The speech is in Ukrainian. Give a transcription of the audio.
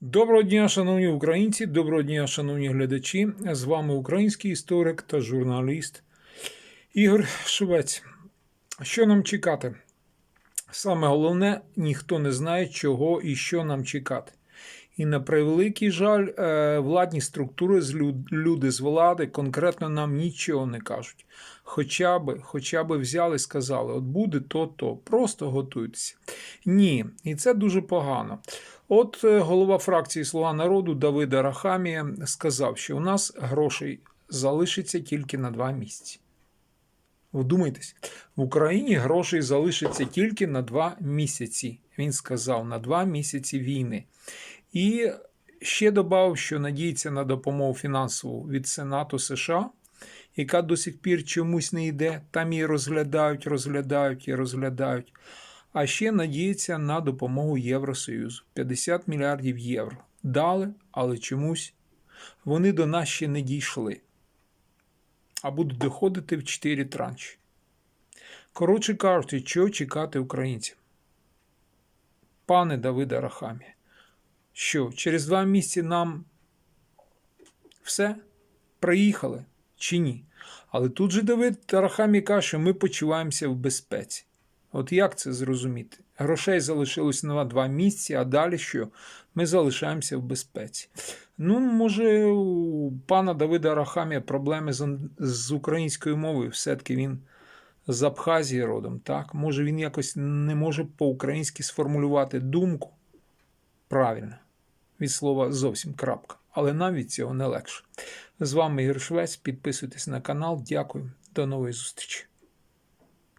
Доброго дня, шановні українці, доброго дня, шановні глядачі. З вами український історик та журналіст Ігор Швець. Що нам чекати? Саме головне, ніхто не знає, чого і що нам чекати. І на превеликий жаль, е, владні структури, люди з влади конкретно нам нічого не кажуть. Хоча би, хоча би взяли і сказали, от буде то-то, просто готуйтеся. Ні, і це дуже погано. От е, голова фракції Слуга народу Давида Рахамія сказав, що у нас грошей залишиться тільки на два місяці. Вдумайтесь, в Україні грошей залишиться тільки на два місяці. Він сказав на два місяці війни. І ще додав, що надіється на допомогу фінансову від Сенату США, яка до сих пір чомусь не йде. Там її розглядають, розглядають і розглядають. А ще надіється на допомогу Євросоюзу 50 мільярдів євро. Дали, але чомусь вони до нас ще не дійшли, а будуть доходити в 4 транші. Коротше кажучи, чого чекати українцям? Пане Давида Рахамі, що через два місяці нам все приїхали чи ні? Але тут же Давид Рахамі каже, що ми почуваємося в безпеці. От як це зрозуміти? Грошей залишилось на два місяці, а далі що? Ми залишаємося в безпеці. Ну, може, у пана Давида Рахамія проблеми з, з українською мовою, все-таки він з Абхазії родом, так? Може, він якось не може по-українськи сформулювати думку правильно, від слова зовсім крапка. Але нам від цього не легше. З вами Ігор Швець. Підписуйтесь на канал. Дякую. До нової зустрічі.